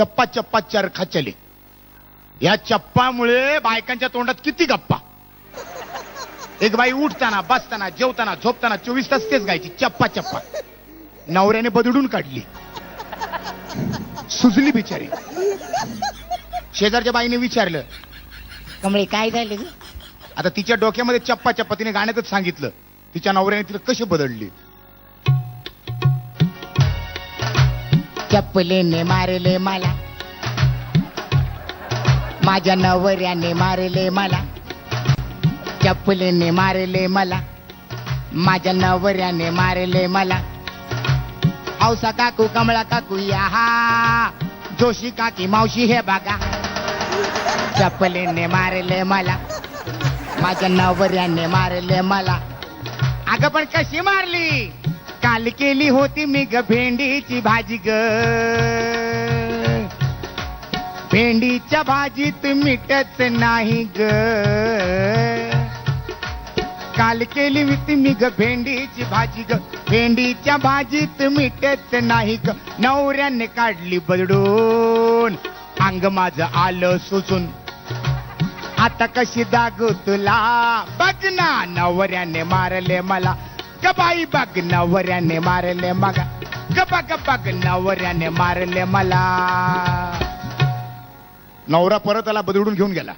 चप्पा चप्पा चरखा चले या चप्पामुळे बायकांच्या तोंडात किती गप्पा. एक बाई उठताना बसताना जेवताना झोपताना चोवीस तास तेच गायची चप्पा चप्पा. नवऱ्याने बदडून काढली. सुजली बिचारी. शेजारच्या बाईने विचारलं कमळे काय झालं आता तिच्या डोक्यामध्ये चप्पा चप्पा तिने गाण्यातच सांगितलं. तिच्या नवऱ्याने तिला कशी बदलली चपलीने मारले मला. माझ्या नवऱ्याने मारले मला. चपलीने मारले मला. माझ्या नवऱ्याने मारले मला. औसा काकू कमळा काकू या हा. जोशी काकी मावशी हे बघा. चपलीने मारले मला. माझ्या नवऱ्याने मारले मला. अगं पण कशी मारली? काल केली होती मी ग भेंडीची भाजी ग. भेंडीच्या भाजीत मिठच नाही ग. काल केली होती मी ग भेंडीची भाजी ग. भेंडीच्या भाजीत मिठच नाही ग. नवऱ्याने काढली बदडून. अंग माझं आलं सुचून आता कशी दागू तुला? बघ ना नवऱ्याने मारले मला. गबाई बग नवऱ्याने मारले मग. गबा गबा नवऱ्याने मारले मला. नवरा परत आला बदडून घेऊन गेला.